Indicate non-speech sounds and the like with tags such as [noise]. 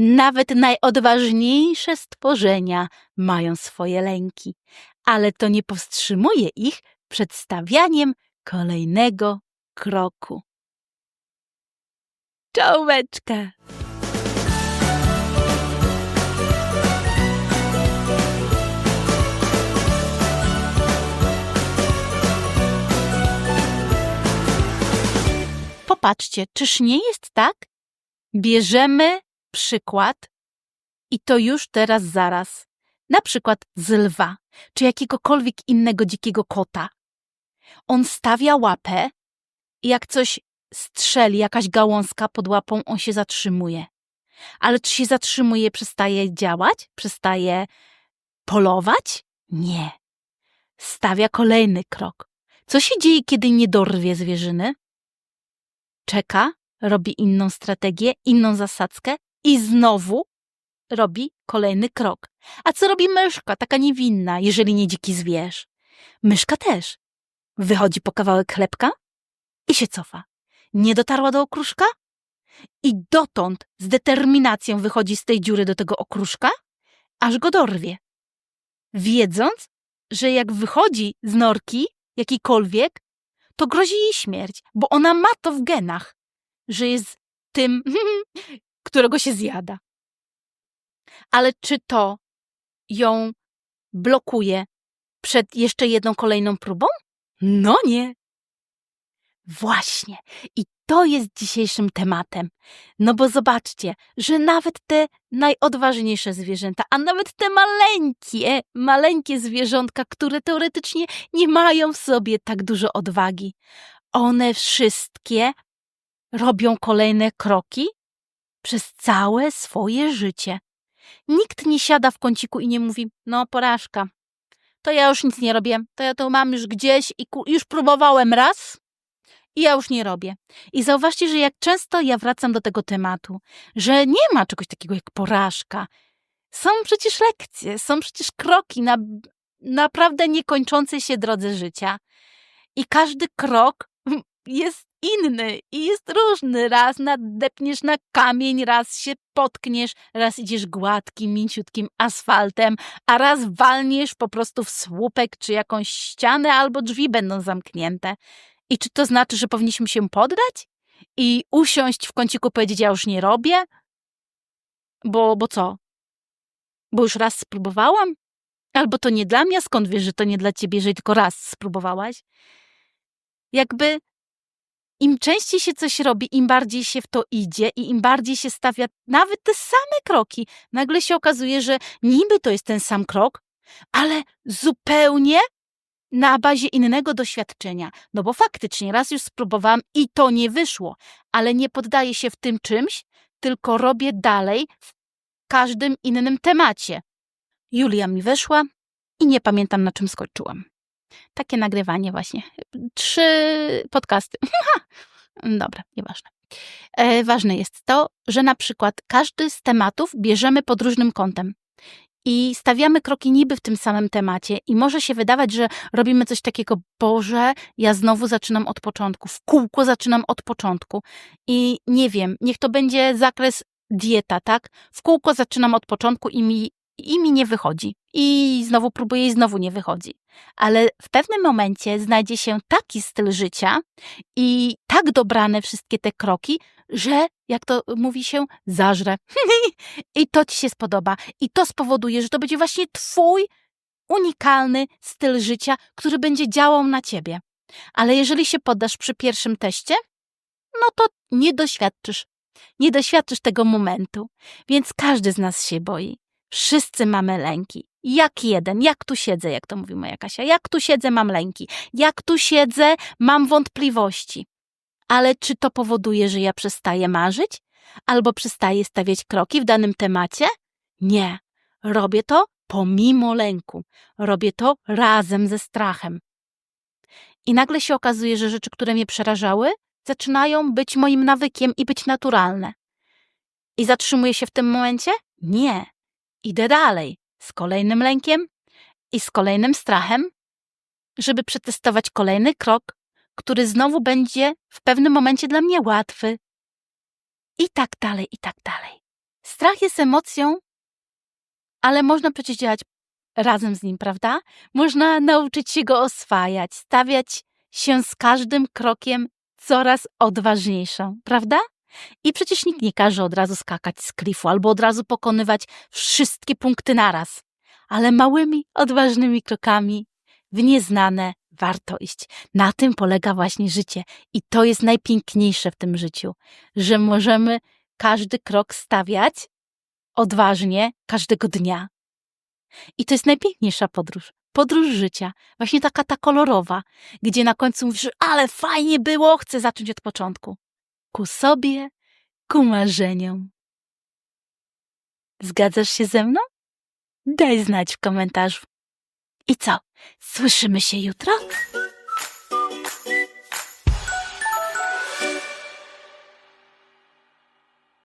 Nawet najodważniejsze stworzenia mają swoje lęki, ale to nie powstrzymuje ich przed stawianiem kolejnego kroku. Czołeczka! Popatrzcie, czyż nie jest tak? Bierzemy przykład i to już teraz zaraz. Na przykład z lwa, czy jakiegokolwiek innego dzikiego kota. On stawia łapę i jak coś strzeli, jakaś gałązka pod łapą, on się zatrzymuje. Ale czy się zatrzymuje, przestaje działać? Przestaje polować? Nie. Stawia kolejny krok. Co się dzieje, kiedy nie dorwie zwierzyny? Czeka, robi inną strategię, inną zasadzkę i znowu robi kolejny krok. A co robi myszka, taka niewinna, jeżeli nie dziki zwierz? Myszka też. Wychodzi po kawałek chlebka i się cofa. Nie dotarła do okruszka? I dotąd z determinacją wychodzi z tej dziury do tego okruszka, aż go dorwie. Wiedząc, że jak wychodzi z norki jakiejkolwiek, to grozi jej śmierć, bo ona ma to w genach, że jest tym, [laughs] którego się zjada. Ale czy to ją blokuje przed jeszcze jedną kolejną próbą? No nie. Właśnie. I to jest dzisiejszym tematem. No bo zobaczcie, że nawet te najodważniejsze zwierzęta, a nawet te maleńkie, maleńkie zwierzątka, które teoretycznie nie mają w sobie tak dużo odwagi, one wszystkie robią kolejne kroki przez całe swoje życie. Nikt nie siada w kąciku i nie mówi, no porażka, to ja już nic nie robię, to ja to mam już gdzieś i już próbowałem raz i ja już nie robię. I zauważcie, że jak często ja wracam do tego tematu, że nie ma czegoś takiego jak porażka. Są przecież lekcje, są przecież kroki na naprawdę niekończącej się drodze życia. I każdy krok jest inny i jest różny. Raz nadepniesz na kamień, raz się potkniesz, raz idziesz gładkim, mięciutkim asfaltem, a raz walniesz po prostu w słupek czy jakąś ścianę albo drzwi będą zamknięte. I czy to znaczy, że powinniśmy się poddać i usiąść w kąciku powiedzieć, ja już nie robię? Bo, bo co? Bo już raz spróbowałam? Albo to nie dla mnie, skąd wiesz, że to nie dla ciebie, jeżeli tylko raz spróbowałaś? Jakby im częściej się coś robi, im bardziej się w to idzie i im bardziej się stawia nawet te same kroki, nagle się okazuje, że niby to jest ten sam krok, ale zupełnie na bazie innego doświadczenia. No bo faktycznie raz już spróbowałam i to nie wyszło, ale nie poddaję się w tym czymś, tylko robię dalej w każdym innym temacie. Julia mi weszła i nie pamiętam na czym skończyłam. Takie nagrywanie właśnie. Trzy podcasty. [laughs] Dobra, nieważne. E, ważne jest to, że na przykład każdy z tematów bierzemy pod różnym kątem i stawiamy kroki niby w tym samym temacie i może się wydawać, że robimy coś takiego, Boże, ja znowu zaczynam od początku, w kółko zaczynam od początku i nie wiem, niech to będzie zakres dieta, tak? W kółko zaczynam od początku i mi, i mi nie wychodzi. I znowu próbuję i znowu nie wychodzi. Ale w pewnym momencie znajdzie się taki styl życia i tak dobrane wszystkie te kroki, że, jak to mówi się, zażre. [laughs] I to ci się spodoba. I to spowoduje, że to będzie właśnie twój unikalny styl życia, który będzie działał na ciebie. Ale jeżeli się poddasz przy pierwszym teście, no to nie doświadczysz. Nie doświadczysz tego momentu. Więc każdy z nas się boi. Wszyscy mamy lęki. Jak jeden, jak tu siedzę, jak to mówi moja Kasia, jak tu siedzę, mam lęki. Jak tu siedzę, mam wątpliwości. Ale czy to powoduje, że ja przestaję marzyć? Albo przestaję stawiać kroki w danym temacie? Nie. Robię to pomimo lęku. Robię to razem ze strachem. I nagle się okazuje, że rzeczy, które mnie przerażały, zaczynają być moim nawykiem i być naturalne. I zatrzymuję się w tym momencie? Nie. Idę dalej z kolejnym lękiem i z kolejnym strachem, żeby przetestować kolejny krok, który znowu będzie w pewnym momencie dla mnie łatwy. I tak dalej, i tak dalej. Strach jest emocją, ale można przecież działać razem z nim, prawda? Można nauczyć się go oswajać, stawiać się z każdym krokiem coraz odważniejszą, prawda? I przecież nikt nie każe od razu skakać z klifu albo od razu pokonywać wszystkie punkty naraz, ale małymi, odważnymi krokami w nieznane warto iść. Na tym polega właśnie życie i to jest najpiękniejsze w tym życiu, że możemy każdy krok stawiać odważnie każdego dnia. I to jest najpiękniejsza podróż. Podróż życia, właśnie taka ta kolorowa, gdzie na końcu mówisz, ale fajnie było, chcę zacząć od początku. Ku sobie, ku marzeniom. Zgadzasz się ze mną? Daj znać w komentarzu. I co? Słyszymy się jutro?